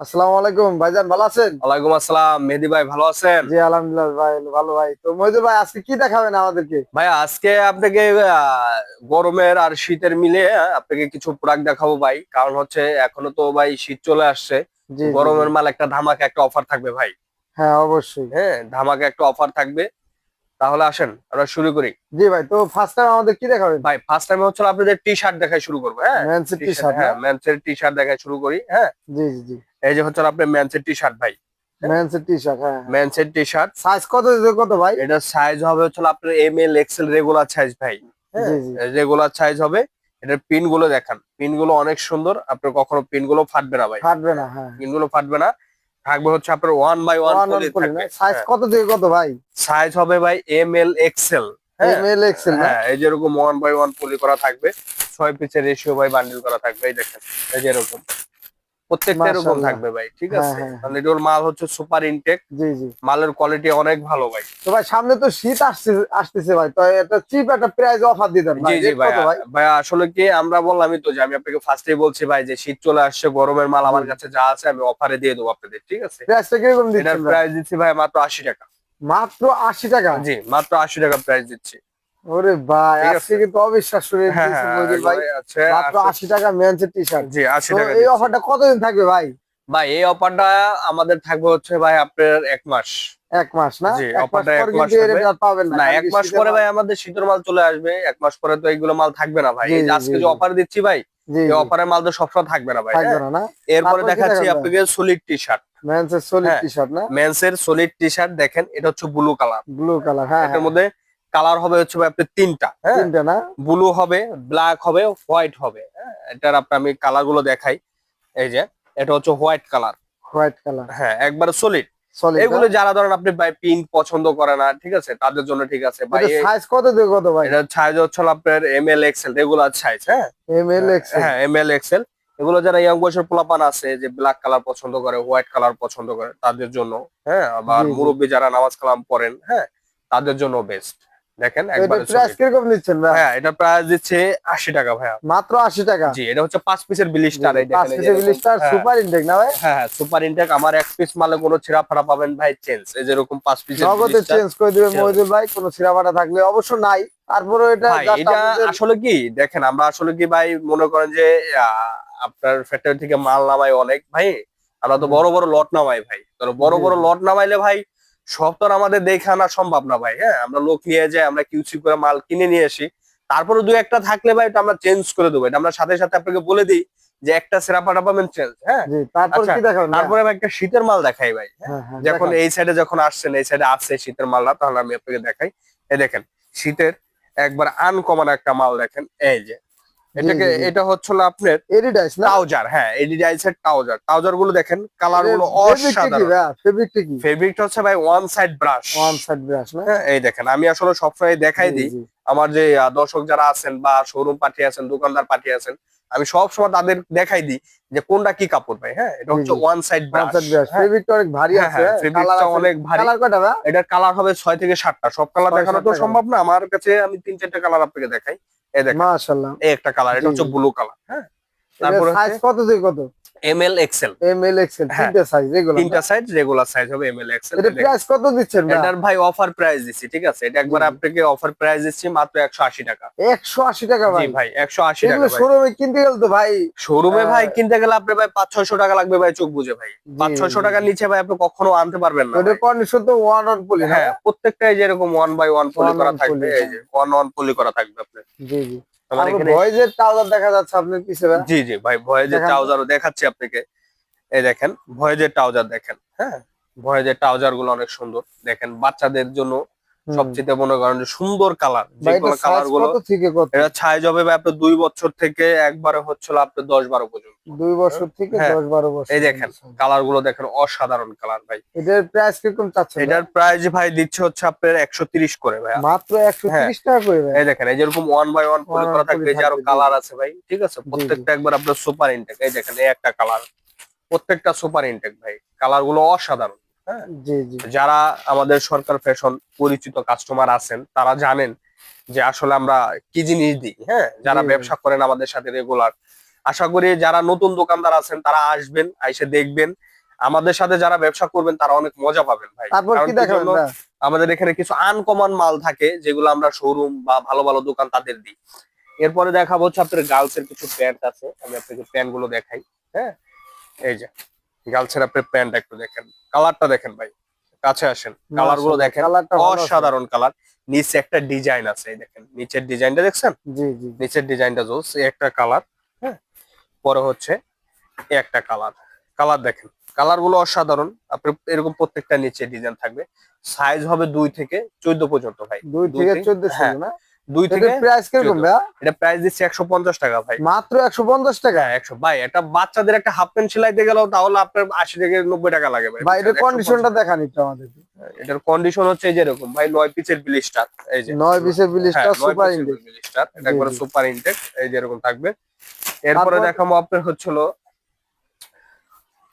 আসসালামু আলাইকুম ভাইজান ভালো আছেন? ওয়ালাইকুম আসসালাম মেহেদি ভাই ভালো আছেন? জি আলহামদুলিল্লাহ ভাই ভালো ভাই। তো মহিদুল ভাই আজকে কি দেখাবেন আমাদেরকে? ভাই আজকে আপনাকে গরমের আর শীতের মিলে আপনাকে কিছু প্রোডাক্ট দেখাবো ভাই। কারণ হচ্ছে এখনও তো ভাই শীত চলে আসছে। গরমের মাল একটা ধামাকা একটা অফার থাকবে ভাই। হ্যাঁ অবশ্যই। হ্যাঁ ধামাকা একটা অফার থাকবে। তাহলে আসেন আমরা শুরু করি। জি ভাই তো ফার্স্ট টাইম আমাদের কি দেখাবেন? ভাই ফার্স্ট টাইম হচ্ছে আপনাদের টি শার্ট দেখায় শুরু করব হ্যাঁ? ম্যানসি টি শার্ট হ্যাঁ ম্যানসের টি শার্ট দেখায় শুরু করি হ্যাঁ? জি জি জি। এই যে হচ্ছে আপনার ম্যানসের টি শার্ট ভাই। টি শার্ট হ্যাঁ। ম্যানসের টি শার্ট সাইজ কত কত ভাই? এটার সাইজ হবে হচ্ছে আপনার M L XL regular size ভাই হ্যাঁ? রেগুলার সাইজ হবে। এটার পিনগুলো দেখান। পিনগুলো অনেক সুন্দর। আপনার কখনো পিনগুলো ফাটবে না ভাই। ফাটবে না হ্যাঁ। পিনগুলো ফাটবে না। থাকবে হচ্ছে আপনার ওয়ান বাই ওয়ান সাইজ কত থেকে কত ভাই? সাইজ হবে ভাই এম এল এক্সেল এক্সেল হ্যাঁ এই যেরকম ওয়ান বাই ওয়ান পলি করা থাকবে। ছয় পিসের রেশিও ভাই বান্ডিল করা থাকবে এই দেখেন এই যে এরকম। প্রত্যেকটা এরকম থাকবে ভাই ঠিক হ্যাঁ, আছে? হ্যাঁ, হ্যাঁ। এটার মাল হচ্ছে সুপার ইনটেক জি জি। মালের কোয়ালিটি অনেক ভালো ভাই। তো ভাই সামনে তো শীত আসছে আসতেছে ভাই তো একটা চিপ একটা প্রাইস অফার দিতেন জি ভাই জি ভাই? ভাই আসলে কি আমরা বললামই তো যে আমি আপনাকে ফার্স্টেই বলছি ভাই যে শীত চলে আসছে গরমের মাল আমার কাছে যা আছে আমি অফারে দিয়ে দেবো আপনাদের ঠিক আছে? প্রাইসটা কীরকম দিচ্ছেন প্রাইস দিচ্ছি ভাই মাত্র আশি টাকা। মাত্র আশি টাকা? জি মাত্র আশি টাকা প্রাইস দিচ্ছি। ওরে ভাই আজকে কিন্তু অবিশ্বাস্য রেট হ্যাঁ দিয়েছেন হ্যাঁ ভাই মাত্র আছে। আশি টাকা ম্যানসের টি শার্ট জি আশি তো টাকা এই অফারটা কতদিন থাকবে ভাই? ভাই এই অফারটা আমাদের থাকবে হচ্ছে ভাই আপনার এক মাস। এক মাস না? জি, এক মাস অফারটা এক কিন্তু পাবেন না এক মাস পরে ভাই আমাদের শীতের মাল চলে আসবে। এক মাস পরে তো এইগুলো মাল থাকবে না ভাই। আজকে যে অফার দিচ্ছি ভাই এই অফারের মাল তো সবসময় থাকবে না ভাই হ্যাঁ? এরপরে দেখাচ্ছি আপনাকে সলিড টি শার্ট ম্যানসের সলিড হ্যাঁ। টি শার্ট না? মেন্সের সলিড টি শার্ট দেখেন এটা হচ্ছে ব্লু কালার ব্লু কালার হ্যাঁ এটার মধ্যে কালার হবে হচ্ছে ভাই আপনার তিনটা হ্যাঁ, হ্যাঁ তিনটা না? ব্লু হবে ব্ল্যাক হবে হোয়াইট হবে। হ্যাঁ এটার আপনার আমি কালারগুলো দেখাই। এই যে এটা হচ্ছে হোয়াইট কালার হোয়াইট কালার হ্যাঁ একবার সলিড সলিড এগুলো যারা ধরেন আপনি ভাই পিঙ্ক পছন্দ করে না ঠিক আছে? তাদের জন্য ঠিক আছে। ভাই সাইজ কত থেকে কত ভাই? এটা সাইজ হচ্ছে আপনার M L XL regular size হ্যাঁ? এম এল এক্স হ্যাঁ এম এল এক্সেল এগুলো যারা ইয়াং বয়সের পোলাপান আছে যে ব্ল্যাক কালার পছন্দ করে হোয়াইট কালার পছন্দ করে তাদের জন্য হ্যাঁ? আবার। মুরব্বী যারা নামাজ কালাম পড়েন হ্যাঁ? তাদের জন্য বেস্ট দেখেন এটা একবার প্রাইস কীরকম নিচ্ছেন ভাই? হ্যাঁ এটা প্রাইস দিচ্ছে আশি টাকা ভাইয়া। মাত্র আশি টাকা? জি এটা হচ্ছে পাঁচ পিসের বিলিস্টার এই দেখেন পিসের এরকম। বিলিস্টার হ্যাঁ, সুপার ইনটেক না ভাই? হ্যাঁ হ্যাঁ সুপার ইনটেক আমার এক পিস মালে কোনো ছিঁড়া ফাড়া পাবেন ভাই চেঞ্জ এই যেরকম পাঁচ পিসের নগদে চেঞ্জ করে দিবে Change। মহিদুল ভাই কোনো সিরাপাটা থাকলে অবশ্য নাই। তারপরে এটা এটা আসলে কি দেখেন আমরা আসলে কি ভাই মনে করেন যে আপনার ফ্যাক্টরি থেকে মাল নামাই অনেক ভাই। আমরা তো বড় বড় লট নামাই ভাই। তো বড় বড় লট নামাইলে ভাই সব তো আমাদের দেখে আনা সম্ভব না ভাই হ্যাঁ? আমরা লোক নিয়ে যাই আমরা কিউসি করে মাল কিনে নিয়ে আসি। তারপরে দু একটা থাকলে ভাই এটা আমরা চেঞ্জ করে দেবো। এটা আমরা সাথে সাথে আপনাকে বলে দিই যে একটা সেরা পাটা পাবেন চেঞ্জ হ্যাঁ? তারপর আচ্ছা? তারপরে ভাই একটা শীতের মাল দেখাই ভাই হ্যাঁ? হ্যাঁ, হ্যাঁ, যখন এই সাইডে যখন আসছেন এই সাইডে আসছে শীতের মালটা তাহলে আমি আপনাকে দেখাই। এই দেখেন শীতের একবার আনকমন একটা মাল দেখেন এই যে। এটাকে। এটা হচ্ছিল আপনার এডিডাস না? ট্রাউজার হ্যাঁ এডিডাইসের ট্রাউজার ট্রাউজার। গুলো দেখেন কালারগুলো অসাধারণ। ফেব্রিকটা কি? ফেব্রিকটা হচ্ছে ভাই one side brush one side brush না? হ্যাঁ এই দেখেন আমি আসলে সবসময় দেখাই দিই। আমার যে দর্শক যারা আছেন বা শোরুম পাঠিয়ে আছেন দোকানদার পাঠিয়ে আছেন আমি সব সময় তাদের দেখাই দিই যে কোনটা কি কাপড় ভাই হ্যাঁ এটা হচ্ছে ওয়ান সাইড ব্রাশ ফেব্রিকটা অনেক ভারী হ্যাঁ, আছে হ্যাঁ, অনেক ভারী। কালার কয়টা কালার হবে ছয় থেকে সাতটা। সব কালার দেখানো তো সম্ভব না। আমার কাছে আমি তিন চারটা কালার আপনাকে দেখাই। এই দেখেন। মাশাআল্লাহ। এই একটা কালার এটা হচ্ছে ব্লু কালার হ্যাঁ? তারপর তারপরে সাইজ কত থেকে কত? M L XL M L XL তিনটা সাইজ এগুলো তিনটা সাইজ রেগুলার সাইজ হবে এক্সেল এটা প্রাইস কত দিচ্ছেন ভাই? এটার ভাই অফার প্রাইস ঠিক আছে? এটা একবার। আপনাকে অফার প্রাইস দিচ্ছি মাত্র একশো আশি টাকা। 180 টাকা জি ভাই। টাকা এগুলো ভাই। শোরুমে কিনতে গেলে তো ভাই শোরুমে ভাই কিনতে গেলে ভাই পাঁচ ছয়শো টাকা লাগবে ভাই চোখ বুঝে ভাই। পাঁচ জি, ছয়শো জি। টাকার নিচে ভাই আপনি কখনো আনতে পারবেন না। কন্ডিশন তো ওয়ান অন পলি হ্যাঁ প্রত্যেকটাই যেরকম ওয়ান বাই ওয়ান পলি করা থাকবে এই যে ওয়ান ওয়ান পলি করা থাকবে আপনার। জি জি। আমার আমার এখানে ভয়েজের ট্রাউজার দেখা যাচ্ছে আপনার পিছনে জি জি ভাই ভয়েজের। ট্রাউজারও দেখাচ্ছি আপনাকে। এই দেখেন ভয়েজের ট্রাউজার দেখেন হ্যাঁ? ভয়েজের ট্রাউজারগুলো অনেক সুন্দর। দেখেন বাচ্চাদের জন্য সবচেয়ে মনে করেন যে সুন্দর কালার যেগুলো কালারগুলো এটা হবে ভাই আপনার দুই বছর থেকে একবারে হচ্ছিল আপনার দশ বারো পর্যন্ত। দুই বছর থেকে হ্যাঁ, 10 12 বছর। এই দেখেন কালারগুলো দেখেন অসাধারণ কালার ভাই। এটার প্রাইস কীরকম চাচ্ছেন এটার প্রাইস ভাই দিচ্ছে হচ্ছে আপনার একশো তিরিশ করে ভাই। মাত্র 130 টাকা করে ভাই। এই দেখেন এই যেরকম ওয়ান বাই ওয়ান One করা থাকবে যে আরও কালার আছে ভাই ঠিক আছে? প্রত্যেকটা একবার আপনার সুপার ইনটেক এই দেখেন এই একটা কালার প্রত্যেকটা সুপার ইনটেক ভাই কালারগুলো অসাধারণ। হ্যাঁ যারা আমাদের সরকার ফ্যাশন পরিচিত কাস্টমার আছেন তারা জানেন যে আসলে আমরা কি জিনিস দিই হ্যাঁ? যারা। ব্যবসা করেন আমাদের সাথে রেগুলার আশা করি যারা নতুন দোকানদার আছেন তারা আসবেন এসে দেখবেন। আমাদের সাথে যারা ব্যবসা করবেন তারা অনেক মজা পাবেন ভাই? আমাদের এখানে কিছু আনকমন মাল থাকে যেগুলো আমরা শোরুম বা ভালো ভালো দোকান তাদের দিই। এরপরে দেখাবো হচ্ছে আপনার গার্লস এর কিছু প্যান্ট আছে। আমি আপনাকে প্যান্টগুলো দেখাই হ্যাঁ? এই যে। গার্লস এর আপনার প্যান্ট একটু দেখেন। কালারটা দেখেন ভাই কাছে আসেন। কালারগুলো দেখেন। অসাধারণ কালার। নিচে একটা ডিজাইন আছে দেখেন নিচের ডিজাইনটা দেখছেন? নিচের ডিজাইনটা জোস একটা কালার হ্যাঁ? পরে হচ্ছে একটা কালার। কালার দেখেন কালারগুলো অসাধারণ। আপনি এরকম প্রত্যেকটা নিচে ডিজাইন থাকবে। সাইজ হবে দুই থেকে চোদ্দ পর্যন্ত ভাই। দুই থেকে চোদ্দ হ্যাঁ, দুই থেকে এটার প্রাইস কীরকম চোদ্দ। এটা প্রাইস দিচ্ছে একশো পঞ্চাশ টাকা ভাই। মাত্র একশো পঞ্চাশ টাকা? হ্যাঁ একশো ভাই একটা বাচ্চাদের একটা হাফ প্যান্ট সেলাইতে তাহলে আপনার আশি থেকে নব্বই টাকা লাগে ভাই। ভাই এটার 150 কন্ডিশনটা দেখান একটু আমাদের এটার কন্ডিশন হচ্ছে এই যে এরকম ভাই নয় পিচের ব্লিস্টার এই যে। নয় বিশের বিলিশটা হ্যাঁ, সুপার blister, এটা একবারে সুপার ইনটেক এই যে এরকম থাকবে। এরপরে দেখাবো আপনার হচ্ছিল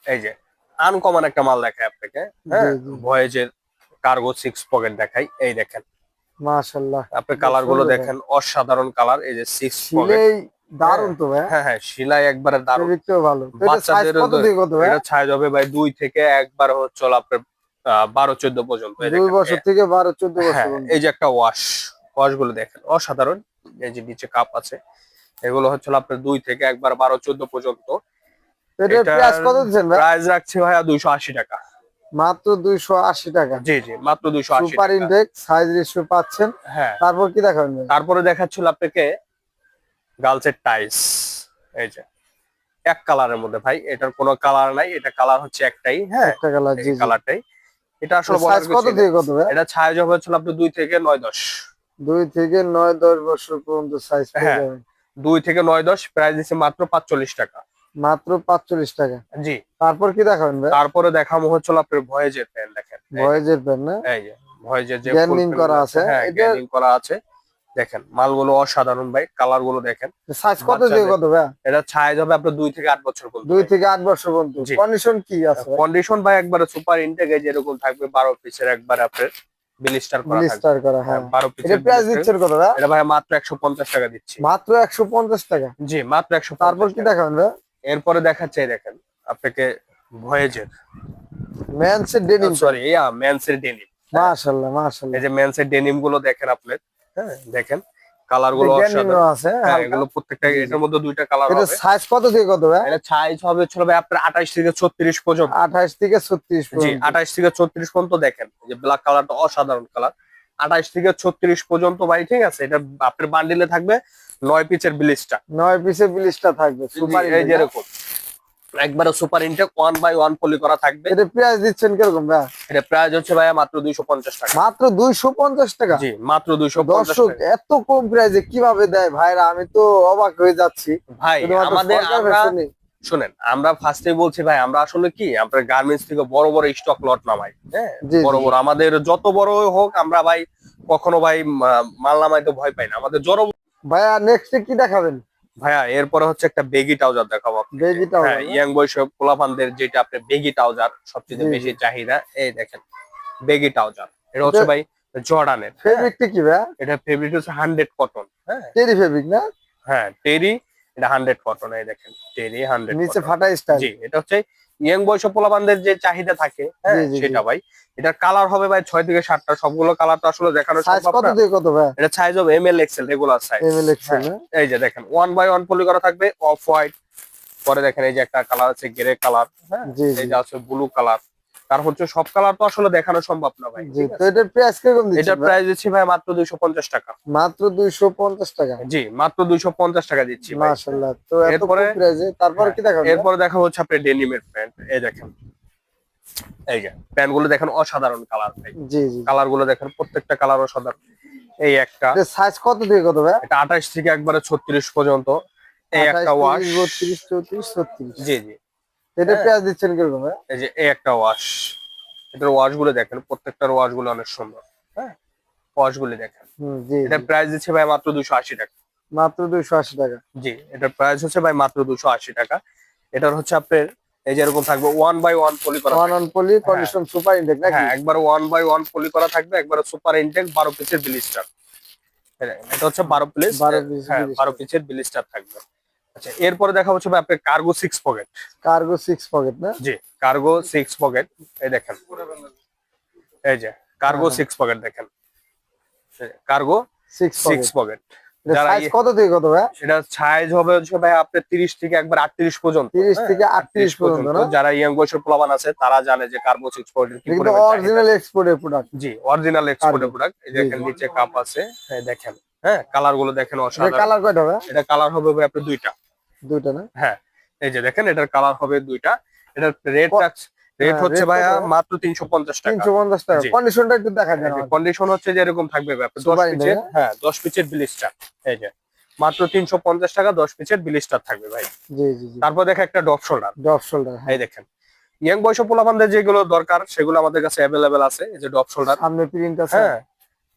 এই যে আনকমন একটা মাল দেখায় আপনাকে হ্যাঁ। ভয়েজের কার্গো সিক্স পকেট দেখাই এই দেখেন। মাশাআল্লাহ। আপনি কালারগুলো দেখেন। অসাধারণ কালার এই যে পকেট দারুণ তো ভাই। হ্যাঁ হ্যাঁ একবারে ভালো। বাচ্চাদের কত দিয়ে কত ভাই? এটা সাইজ হবে ভাই দুই থেকে একবার হচ্ছে আপনার পর্যন্ত। দুই বছর থেকে বারো চোদ্দ বছর হ্যাঁ, এই যে একটা ওয়াশ ওয়াশগুলো দেখেন অসাধারণ। এই যে নিচে কাপ আছে। এগুলো হচ্ছে আপনার দুই থেকে একবার বারো চোদ্দ পর্যন্ত। প্রাইস কত দিচ্ছেন ভাই? প্রাইস রাখছি ভাইয়া দুইশো আশি টাকা। মাত্র দুইশো আশি টাকা। জি জি মাত্র দুইশো আশি সুপার টাকা। ইনটেক সাইজ রেশিও পাচ্ছেন। হ্যাঁ। তারপর কি দেখাবেন তারপরে দেখাচ্ছিল আপনাকে গার্লসের টাইস এই যে এক কালারের মধ্যে ভাই এটার কোনো কালার নাই এটা কালার হচ্ছে একটাই হ্যাঁ? একটা কালার জি কালারটাই এটা আসলে সাইজ বলার কত থেকে কত এটা ছায়া হবে হচ্ছে আপনার দুই থেকে নয় দশ। দুই থেকে নয় দশ বছর পর্যন্ত সাইজ পেয়ে হ্যাঁ। যাবেন। দুই থেকে নয় দশ প্রাইস দিচ্ছে মাত্র পাঁচচল্লিশ টাকা। মাত্র পাঁচচল্লিশ টাকা। জি। তারপর কি দেখাবেন ভাই? তারপরে দেখাবো হচ্ছে আপনার ভয়েজের প্যান্ট দেখেন। ভয়েজের প্যান্ট না? এই যে ভয়েজের যে Gatling করা আছে। হ্যাঁ গ্যানিং করা আছে। দেখেন মালগুলো অসাধারণ ভাই কালারগুলো দেখেন। সাইজ কত থেকে কত ভাই? এটা সাইজ হবে আপনার থেকে বছর পর্যন্ত। থেকে বছর পর্যন্ত। কন্ডিশন কি আছে কন্ডিশন ভাই একবারে সুপার ইনটেক যেরকম থাকবে বারো পিসের একবার আপনার বিলিস্টার করা হ্যাঁ। এটা প্রাইস দিচ্ছেন কত ভাই? এটা ভাই মাত্র একশো পঞ্চাশ টাকা দিচ্ছি। মাত্র একশো পঞ্চাশ টাকা। জি মাত্র একশো তারপর কি দেখাবেন ভাই? এরপরে দেখাচ্ছে দেখেন আপনাকে ভয়েজের। ম্যানসের ডেনিম সরি ইয়া মেন্সের ডেনিম মাশাআল্লাহ মাশাআল্লাহ এই যে মেন্সের ডেনিমগুলো দেখেন আপনি হ্যাঁ দেখেন কালারগুলো আছে হ্যাঁ এগুলো প্রত্যেকটা এটার মধ্যে দুইটা কালার এটা সাইজ কত থেকে কত ভাই? এটা সাইজ হবে ছিল ভাই আপনার আঠাশ থেকে ছত্রিশ পর্যন্ত। আঠাশ থেকে ছত্রিশ জি পর্যন্ত। আঠাশ থেকে ছত্রিশ পর্যন্ত দেখেন এই যে ব্ল্যাক কালারটা অসাধারণ কালার আঠাশ থেকে ছত্রিশ পর্যন্ত ভাই ঠিক আছে এটা আপনার বান্ডিলে থাকবে। নয় পিচের ব্লিস্টার নয় পিসের ব্লিস্টার থাকবে সুপার এই যেরকম একবারে super intact one by one poly করা থাকবে। এটা প্রাইস দিচ্ছেন কীরকম ভাই? এটা প্রাইস হচ্ছে ভাইয়া মাত্র দুইশো পঞ্চাশ টাকা। মাত্র দুইশো পঞ্চাশ টাকা? জি মাত্র দুইশো পঞ্চাশ দর্শক টাকা এত কম প্রাইসে কীভাবে দেয় ভাইরা? আমি তো অবাক হয়ে যাচ্ছি। ভাই আমাদের আমরা শুনেন আমরা ফার্স্টে বলছি ভাই আমরা আসলে কি আমরা গার্মেন্টস থেকে বড় বড় স্টক লট নামাই হ্যাঁ? বড় বড় আমাদের যত বড় হোক আমরা ভাই কখনো ভাই মাল নামাইতে ভয় পাই না। আমাদের জড়ো ভাইয়া নেক্সট কি দেখাবেন? ভাইয়া এরপরে হচ্ছে একটা বেগি ট্রাউজার দেখাবো trouser, হ্যাঁ ইয়াং বয়স পোলাপানদের যেটা আপনি বেগি ট্রাউজার সবচেয়ে। বেশি চাহিদা এই দেখেন বেগি ট্রাউজার এটা হচ্ছে ভাই জর্ডানের হ্যাঁ, ফেব্রিকটা কি ভাইয়া? এটা ফেব্রিক হচ্ছে হান্ড্রেড কটন হ্যাঁ। টেরি ফেব্রিক না? হ্যাঁ টেরি এটা হান্ড্রেড কটন এই দেখেন টেরি হান্ড্রেড নিচে ফাটা স্টাইল জি এটা হচ্ছে ইয়াং বয়স পোলাবানদের যে চাহিদা থাকে হ্যাঁ। সেটা ভাই। এটার কালার হবে ভাই ছয় থেকে সাতটা। সবগুলো কালার তো আসলে দেখানো সম্ভব কত না। থেকে কত ভাইয়া এটা সাইজ হবে M L XL regular size M L XL এই যে দেখেন ওয়ান বাই ওয়ান পলি করা থাকবে অফ হোয়াইট পরে দেখেন এই যে একটা কালার আছে গ্রে কালার হ্যাঁ। এই যে আছে ব্লু কালার তার হচ্ছে সব কালার তো আসলে দেখানো সম্ভব না ভাই জি তো এটার প্রাইস কীরকম দিচ্ছেন এটার প্রাইস দিচ্ছি ভাই মাত্র দুইশো পঞ্চাশ টাকা। মাত্র দুইশো পঞ্চাশ টাকা? জি মাত্র দুইশো পঞ্চাশ টাকা দিচ্ছি মাশাআল্লাহ তো এত কম প্রাইসে তারপর কি দেখাবেন ভাই? এরপরে দেখা হচ্ছে আপনার ডেনিমের প্যান্ট এই দেখেন। এই যে প্যান্টগুলো দেখেন অসাধারণ কালার ভাই। জি জি। কালারগুলো দেখেন প্রত্যেকটা কালার অসাধারণ। এই একটা। সাইজ কত থেকে কত ভাই? এটা আঠাশ থেকে একবারে ছত্রিশ পর্যন্ত। এই একটা ওয়াশ বত্রিশ চৌত্রিশ ছত্রিশ। জি জি। এটা হ্যাঁ। প্রাইস দিচ্ছেন কীরকম ভাই এই যে এই একটা ওয়াশ এটার ওয়াশগুলো দেখেন প্রত্যেকটার ওয়াশগুলো অনেক সুন্দর হ্যাঁ? ওয়াশগুলো দেখেন। হুম, জি এটার জি। প্রাইস দিচ্ছে ভাই মাত্র দুশো আশি টাকা। মাত্র দুইশো আশি টাকা। জি এটার প্রাইস হচ্ছে ভাই মাত্র দুশো আশি টাকা। এটার হচ্ছে আপনার এই যে এরকম থাকবে ওয়ান বাই ওয়ান পলি করা one on poly condition super intact নাকি? হ্যাঁ একবার ওয়ান বাই ওয়ান পলি করা থাকবে একবার সুপার ইনটেক বারো পিসের বিলিস্টার এটা হচ্ছে বারো পিস 12 piece হ্যাঁ blister। বারো পিসের বিলিস্টার থাকবে। আচ্ছা এরপরে দেখা হচ্ছে ভাই আপনার cargo six pocket cargo six pocket না? জি কার্গো সিক্স পকেট এই দেখেন। এই যে কার্গো। সিক্স পকেট দেখেন। কার্গো সিক্স পকেট পকেট যারা সাইজ কত থেকে কত ভাই? সেটা সাইজ হবে হচ্ছে ভাই আপনার তিরিশ থেকে একবার আটত্রিশ পর্যন্ত। 30 হ্যাঁ, থেকে 38 পর্যন্ত যারা ইয়াং বয়সের প্লাবান আছে তারা জানে যে কার্বো সিক্স। অরিজিনাল এক্সপোর্টের প্রোডাক্ট জি অরিজিনাল এক্সপোর্টের প্রোডাক্ট দেখেন নিচে কাপ আছে। হ্যাঁ দেখেন। হ্যাঁ কালারগুলো দেখেন অসাধারণ। কালার কয়টা এটা কালার হবে ভাই আপনার দুইটা। দুইটা না? হ্যাঁ এই যে দেখেন এটার কালার হবে দুইটা। এটার রেট রেট হ্যাঁ, হচ্ছে ভাইয়া মাত্র তিনশো পঞ্চাশ টাকা। তিনশো পঞ্চাশ টাকা। কন্ডিশনটা একটু দেখা যায় কন্ডিশন হচ্ছে যে এরকম থাকবে ভাই আপনার দশ Super পিচের হ্যাঁ। দশ পিচের ব্লিস্টার এই যে মাত্র তিনশো পঞ্চাশ টাকা দশ পিচের ব্লিস্টার থাকবে ভাই। জি জি জি। তারপর দেখে একটা ডপ শোল্ডার ডপ শোল্ডার এই দেখেন ইয়াং বয়স পোলাপানদের যেগুলো দরকার সেগুলো আমাদের কাছে অ্যাভেলেবেল আছে। এই যে ডপ শোল্ডার সামনে প্রিন্ট আছে। হ্যাঁ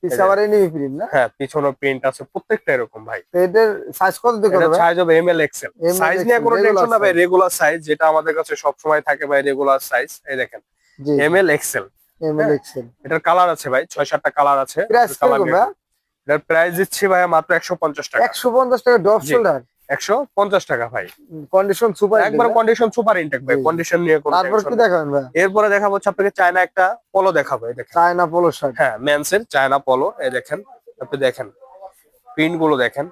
প্রিন্ট না? হ্যাঁ পিছনে প্রিন্ট আছে প্রত্যেকটা এরকম ভাই। এটার সাইজ কত সাইজ হবে এম এল এক্সেল সাইজ নিয়ে কোনো টেনশন না ভাই রেগুলার সাইজ যেটা আমাদের কাছে সব সময় থাকে ভাই রেগুলার সাইজ এই দেখেন M L XL ML. XL এটার কালার আছে ভাই ছয় সাতটা কালার আছে প্রাইস কালার কীরকম ভাই? এটার প্রাইস দিচ্ছি ভাই মাত্র একশো পঞ্চাশ টাকা। একশো পঞ্চাশ টাকা ডপ শোল্ডার একশো পঞ্চাশ টাকা ভাই। কন্ডিশন সুপার একবার কন্ডিশন সুপার ইনটেক ভাই কন্ডিশন নিয়ে তারপর কি দেখাবেন ভাই? এরপরে দেখাবো হচ্ছে আপনাকে চায়না একটা পলো দেখাবো এই দেখেন। চায়না পোলো শার্ট হ্যাঁ মেন্সের চায়না পলো এই দেখেন। আপনি দেখেন প্রিন্টগুলো দেখেন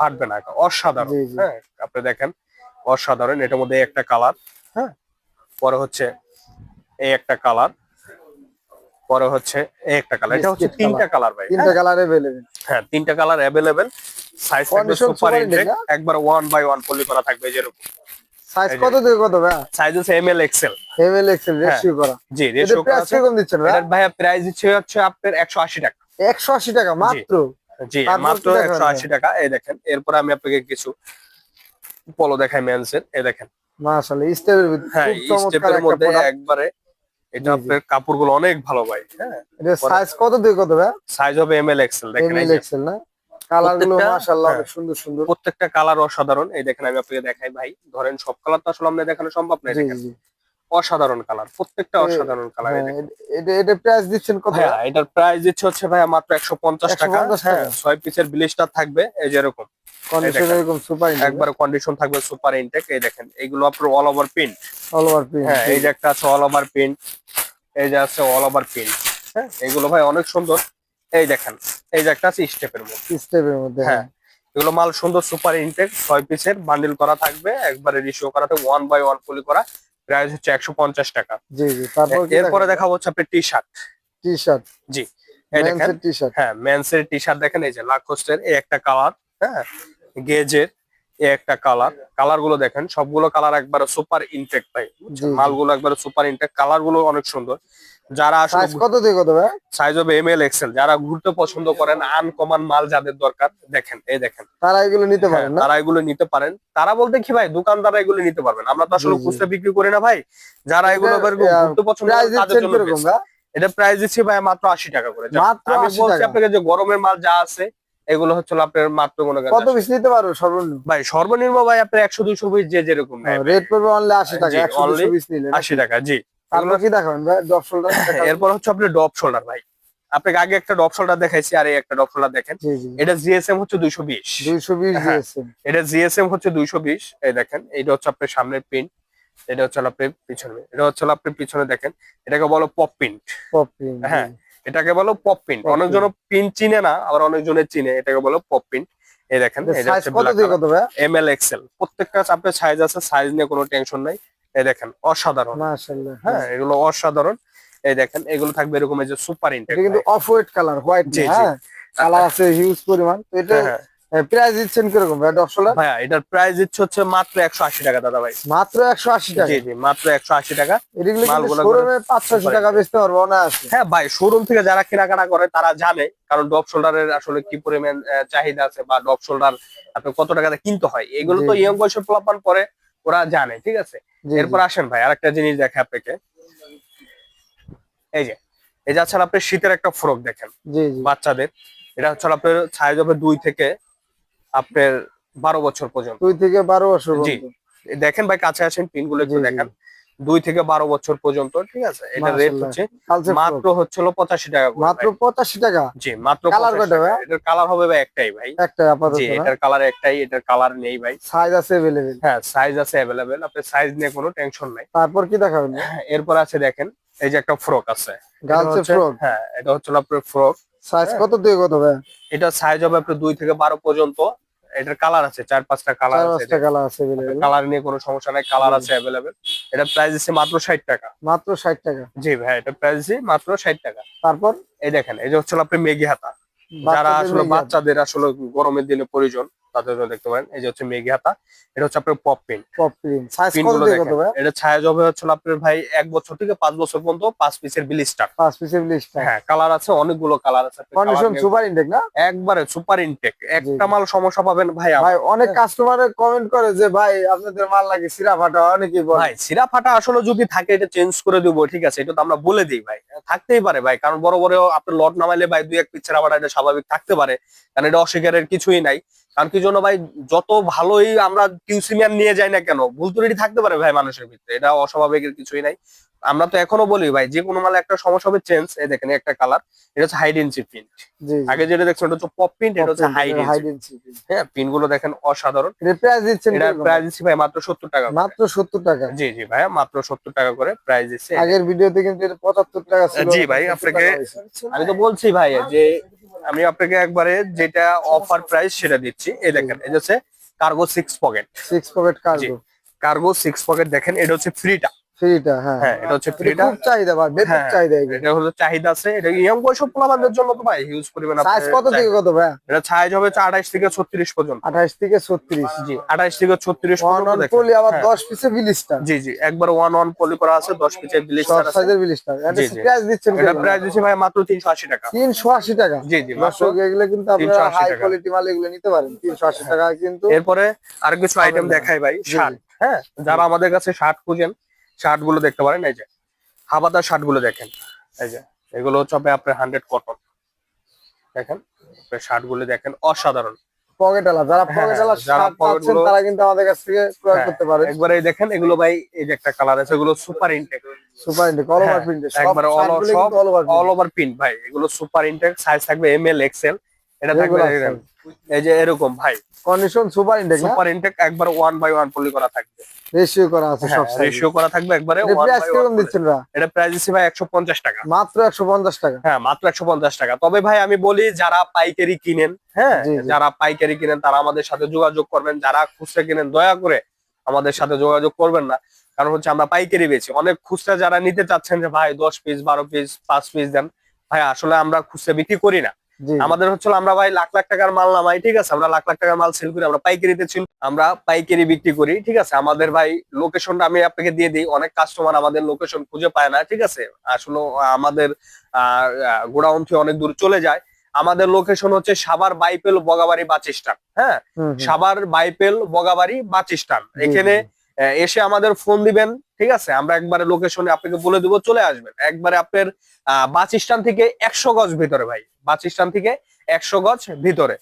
ফাটবে না অসাধারণ। হ্যাঁ আপনি দেখেন অসাধারণ এটার মধ্যে একটা কালার হ্যাঁ। পরে হচ্ছে এই একটা কালার পরে হচ্ছে এই একটা কালার এটা হচ্ছে তিনটা কালার ভাই তিনটা? কালার অ্যাভেলেবেল হ্যাঁ তিনটা কালার অ্যাভেলেবেল সাইজ থাকবে সুপার ইনটেক একবার ওয়ান বাই ওয়ান পলি করা থাকবে যেরকম। সাইজ কত থেকে কত ভাই? সাইজ হচ্ছে M L XL ML XL ratio করা। জি রেশিও করা আছে। কীরকম দিচ্ছেন ভাই? ভাইয়া প্রাইস দিচ্ছে হচ্ছে আপনার একশো আশি টাকা। একশো আশি টাকা মাত্র? জি মাত্র কি দেখাবেন একশো আশি টাকা। এই দেখেন এরপর আমি আপনাকে কিছু পলো দেখাই মেন্সের এই দেখেন। মাশাআল্লাহ স্টেপের হ্যাঁ খুব চমৎকার মধ্যে একবারে এটা। আপনার কাপড়গুলো অনেক ভালো ভাই। হ্যাঁ। সাইজ কত থেকে কত ভাই? সাইজ হবে এম এল এক্সেল দেখেন এমএল। এক্সেল না? কালারগুলো প্রত্যেকটা- মাশাআল্লাহ হ্যাঁ। অনেক সুন্দর সুন্দর। প্রত্যেকটা কালার অসাধারণ। এই দেখেন আমি আপনাকে দেখাই ভাই। ধরেন সব কালার তো আসলে আমরা দেখানো সম্ভব নয় অসাধারণ কালার প্রত্যেকটা অসাধারণ কালার হ্যাঁ, এটা এটা প্রাইস দিচ্ছেন কত? হ্যাঁ এটার প্রাইস দিচ্ছে হচ্ছে ভাই মাত্র একশো পঞ্চাশ টাকা। হ্যাঁ টাকা। ছয় পিসের ব্লিস্টার থাকবে এই যেরকম কন্ডিশন। এরকম সুপার একবার কন্ডিশন থাকবে সুপার ইনটেক এই দেখেন। এইগুলো আপনার all over print all over print হ্যাঁ এই যে একটা আছে অল ওভার প্রিন্ট এই যে আছে অল ওভার প্রিন্ট হ্যাঁ এগুলো ভাই অনেক সুন্দর। এই দেখেন এই যে একটা আছে স্টেপের মধ্যে। স্টেপের মধ্যে হ্যাঁ এগুলো মাল সুন্দর সুপার ইনটেক ছয় পিসের বান্ডিল করা থাকবে একবারে রিসিও করা থাকবে ওয়ান বাই ওয়ান ফুলি করা প্রাইস হচ্ছে একশো পঞ্চাশ টাকা। জি জি তারপর এরপরে দেখাবো হচ্ছে আপনার টি শার্ট টি শার্ট জি এই দেখেন টি শার্ট হ্যাঁ মেন্সের টি শার্ট দেখেন এই যে এই একটা কালার হ্যাঁ গেজের একটা কালার কালারগুলো দেখেন সবগুলো কালার একবারে সুপার ইনটেক জি। মালগুলো একবারে সুপার ইনটেক কালারগুলো অনেক সুন্দর। যারা সাইজ কত থেকে কত ভাই? সাইজ হবে এম এল এক্সেল যারা ঘুরতে পছন্দ করেন আনকমন মাল যাদের দরকার দেখেন এই দেখেন। তারা এগুলো নিতে হ্যাঁ, পারেন তারা এগুলো নিতে পারেন। তারা বলতে কি ভাই দোকানদাররা এগুলো নিতে পারবেন আমরা তো আসলে। খুচরা বিক্রি করি না ভাই। যারা এগুলো ঘুরতে পছন্দ করেন তাদের জন্য ভাই? এটা প্রাইস দিচ্ছি ভাই মাত্র আশি টাকা করে। মাত্র আমি বলছি আপনাকে যে গরমের মাল যা আছে এগুলো হচ্ছে আপনার মাত্র মনে করেন কত পিস নিতে পারো সর্বনিম্ন? ভাই সর্বনিম্ন ভাই আপনার একশো দুইশো পিস যে যেরকম। রেট পড়বে অনলি আশি টাকা পিস নিলে আশি টাকা জি। তারপর কি দেখাবেন ভাই ডপ শোল্ডার এরপর হচ্ছে ডপ শোল্ডার ভাই। আপনাকে আগে একটা ডপ শোল্ডার দেখাইছি আর এই একটা ডপ শোল্ডার দেখেন। এটা জিএসএম হচ্ছে হ্যাঁ। এটা জিএসএম হচ্ছে দুইশো বিশ এই দেখেন। এটা হচ্ছে আপনার সামনের প্রিন্ট এটা হচ্ছে পিছনে। এটা হচ্ছে হলো আপনার পিছনে দেখেন। এটাকে বলো পপ প্রিন্ট পপ হ্যাঁ। এটাকে বলো পপ প্রিন্ট অনেকজন প্রিন্ট চিনে না আবার অনেকজনের চিনে। এটাকে বলো পপ প্রিন্ট এই দেখেন এটা হচ্ছে এম এল এক্সেল প্রত্যেকটা আপনার সাইজ আছে সাইজ নিয়ে কোনো টেনশন নাই। এই দেখেন অসাধারণ। হ্যাঁ এগুলো অসাধারণ। এই দেখেন এগুলো থাকবে এরকম এই যে সুপার ইনটেক। এটা কিন্তু অফ হোয়াইট কালার হোয়াইট। হ্যাঁ? কালার আছে হিউজ পরিমাণ। তো এটা প্রাইস দিচ্ছেন কীরকম ভাই শোল্ডার ভাইয়া এটার প্রাইস দিচ্ছে হচ্ছে মাত্র একশো আশি টাকা দাদা ভাই। মাত্র একশো আশি টাকা? জি জি মাত্র একশো আশি টাকা। শোরুমে পাঁচ ছশো super টাকা বেচতে পারব না আছে হ্যাঁ ভাই শোরুম থেকে যারা কেনাকাটা করে তারা জানে কারণ ডপ শোল্ডারের আসলে কি পরিমাণ চাহিদা আছে বা ডপ শোল্ডার আপনি কত টাকাতে কিনতে হয়। এগুলো তো। ইয়ং বয়সের প্লাপান পরে ওরা জানে ঠিক আছে? এরপর আসেন ভাই আর একটা জিনিস দেখে আপনাকে। এই যে এই যে আচ্ছা আপনি শীতের একটা ফ্রক দেখেন বাচ্চাদের। এটা হচ্ছে আপনার সাইজ হবে দুই থেকে আপনার বারো বছর পর্যন্ত। দুই থেকে বারো বছর জি। দেখেন ভাই কাছে আসেন পিনগুলো একটু। দেখেন। দুই থেকে বারো বছর পর্যন্ত ঠিক আছে? এটা রেট হচ্ছে মাত্র হচ্ছিল পঁচাশি টাকা মাত্র পঁচাশি টাকা? জি মাত্র Colour 85 কয়টা টাকা। ভাই? এটার কালার হবে ভাই একটাই ভাই। একটা আপাতত জি এটার কালার একটাই এটার কালার নেই ভাই। সাইজ আছে এভেলেবেল হ্যাঁ সাইজ আছে অ্যাভেলেবেল আপনি সাইজ নিয়ে কোনো টেনশন নাই। তারপর কি দেখাবেন? এরপর আছে দেখেন এই যে একটা ফ্রক আছে। ফ্রক হ্যাঁ এটা হচ্ছে আপনার ফ্রক সাইজ। কত দিয়ে কত ভাই? এটা সাইজ হবে আপনার দুই থেকে বারো পর্যন্ত। এটার কালার আছে চার পাঁচটা কালার আছে পাঁচটা কালার আছে কালার নিয়ে কোনো সমস্যা নাই কালার আছে অ্যাভেলেবেল এটা প্রাইস আছে মাত্র ষাট টাকা। মাত্র ষাট টাকা। জি ভাই এটা প্রাইস আছে মাত্র ষাট টাকা। তারপর? এই দেখেন এই যে হচ্ছে আপনি মেগি হাতা। যারা আসলে বাচ্চাদের আসলে গরমের দিনে প্রয়োজন তাদের জন্য দেখতে পারেন এই যে হচ্ছে মেঘি হাতা এটা হচ্ছে আপনার পপ পিন পপ ক্রিম সাইজ কত দেখেন। এটা ছায়া হবে হচ্ছে আপনার ভাই এক বছর থেকে পাঁচ বছর পর্যন্ত পাঁচ পিসের পাঁচ পিসের লিস্ট হ্যাঁ কালার আছে অনেকগুলো কালার আছে কন্ডিশন সুপার ইনটেক না? একবারে সুপার ইনটেক একটা মাল সমস্যা পাবেন ভাই ভাই অনেক হ্যাঁ। কাস্টমারে কমেন্ট করে যে ভাই আপনাদের মাল লাগে সিরা ফাটা? অনেকেই বলে। ভাই সিরা ফাটা আসলে যদি থাকে এটা চেঞ্জ করে দিব ঠিক আছে? এটা তো আমরা বলে দিই ভাই। থাকতেই পারে ভাই কারণ বড় বড় আপনার লট নামাইলে ভাই দুই এক পিস ছেড়া ফাটা এটা স্বাভাবিক থাকতে পারে। কারণ এটা অস্বীকারের কিছুই নাই। কারণ কি জন্য ভাই, যত ভালোই আমরা কিউসিমিয়ান নিয়ে যাই না কেন, ভুল ত্রুটি থাকতে পারে ভাই মানুষের ভিতরে। এটা অস্বাভাবিকের কিছুই নাই। আমরা তো এখনও বলি ভাই যে কোনো মালে একটা সমস্যা হবে চেঞ্জ এই দেখেন একটা কালার এটা হচ্ছে হাইডেন্সি প্রিন্ট আগে যেটা দেখছেন এটা হচ্ছে পপ প্রিন্ট এটা হচ্ছে হাইডেন্সি হ্যাঁ পিনগুলো দেখেন অসাধারণ। এটা প্রাইস দিচ্ছেন এটা প্রাইস দিচ্ছি ভাই মাত্র সত্তর টাকা করে। মাত্র সত্তর টাকা। জি জি ভাইয়া মাত্র সত্তর টাকা করে প্রাইস দিচ্ছে। আগের ভিডিওতে কিন্তু এটা পঁচাত্তর টাকা ছিল জি ভাই, আপনাকে- আমি তো বলছি ভাই যে আমি আপনাকে একবারে যেটা অফার প্রাইস সেটা দিচ্ছি। এই দেখেন এটা হচ্ছে cargo six pocket six pocket cargo cargo six pocket দেখেন এটা হচ্ছে ফ্রিটা ফ্রিটা হ্যাঁ। হ্যাঁ এটা হচ্ছে ফ্রিটা খুব চাহিদা ভাই হ্যাঁ, চাহিদা এগুলো। এটা হলো চাহিদা আছে এটা ইয়ং বয়স পোলাবানদের জন্য তো ভাই হিউজ পরিমাণ সাইজ কত থেকে কত ভাই? এটা সাইজ হবে আঠাইশ থেকে ছত্রিশ পর্যন্ত। আঠাইশ থেকে ছত্রিশ। জি আঠাইশ থেকে পর্যন্ত দেখেন। পলি আবার। দশ পিসে বিলিস্টার জি জি একবার ওয়ান ওয়ান পলি করা আছে বিলিস্টার সাইজের বিলিস্টার। প্রাইস দিচ্ছেন এটা প্রাইস দিচ্ছি ভাই মাত্র তিনশো আশি টাকা। তিনশো আশি টাকা। জি জি মাত্র এগুলো কিন্তু আপনারা হাই কোয়ালিটি মাল এগুলো নিতে পারেন। তিনশো আশি টাকা কিন্তু এরপরে আর কিছু আইটেম। দেখাই ভাই শার্ট হ্যাঁ? যারা আমাদের কাছে শার্ট খুঁজেন শার্টগুলো দেখতে পারেন এই যে হাবাদার শার্টগুলো দেখেন এই যে এগুলো হচ্ছে আপনার হান্ড্রেড কটন দেখেন শার্টগুলো দেখেন অসাধারণ। পকেট আলা যারা হ্যাঁ, শার্ট পাচ্ছেন তারা কিন্তু আমাদের কাছ থেকে ক্রয় হ্যাঁ, করতে পারে একবারে এই দেখেন এগুলো ভাই এই যে একটা কালার আছে এগুলো super intact super intact all over print একবারে all over all over print ভাই এগুলো সুপার ইনটেক সাইজ থাকবে এম এল এক্সেল এটা থাকবে এই যে এরকম ভাই। Condition super intact super intact একবার ওয়ান বাই ওয়ান পলি করা থাকবে। রেশিও করা আছে সব সাইজ রেশিও করা থাকবে একবারে প্রাইস কীরকম দিচ্ছেন এটা প্রাইস ভাই একশো পঞ্চাশ টাকা। মাত্র একশো পঞ্চাশ টাকা। হ্যাঁ মাত্র একশো পঞ্চাশ টাকা। তবে ভাই আমি বলি যারা পাইকারি কিনেন হ্যাঁ। যারা পাইকারি কিনেন তারা আমাদের সাথে যোগাযোগ করবেন। যারা খুচরা কিনেন দয়া করে আমাদের সাথে যোগাযোগ করবেন না। কারণ হচ্ছে আমরা পাইকারি বেচি। অনেক খুচরা যারা নিতে চাচ্ছেন যে ভাই দশ পিস বারো পিস পাঁচ পিস দেন ভাই আসলে আমরা খুচরা বিক্রি করি না। আমাদের হচ্ছে আমরা ভাই লাখ লাখ টাকার মাল নামাই ঠিক আছে? আমরা লাখ লাখ টাকার মাল সেল করি আমরা পাইকারিতে ছিল আমরা পাইকারি বিক্রি করি ঠিক আছে? আমাদের ভাই লোকেশনটা আমি আপনাকে দিয়ে দিই অনেক কাস্টমার আমাদের লোকেশন খুঁজে পায় না ঠিক আছে? আসলে আমাদের আহ গোডাউন থেকে অনেক দূর চলে যায়। আমাদের লোকেশন হচ্ছে সাবার বাইপেল বগাবাড়ি বাস স্ট্যান্ড হ্যাঁ? হুম। Baipail Bogabari bus stand. এখানে এসে আমাদের ফোন দিবেন ঠিক আছে? আমরা একবারে লোকেশনে আপনাকে বলে দেবো, চলে আসবেন। একবারে আপনার বাস স্ট্যান্ড থেকে একশো গজ ভিতরে ভাই। বাস স্ট্যান্ড থেকে একশো গজ ভিতরে।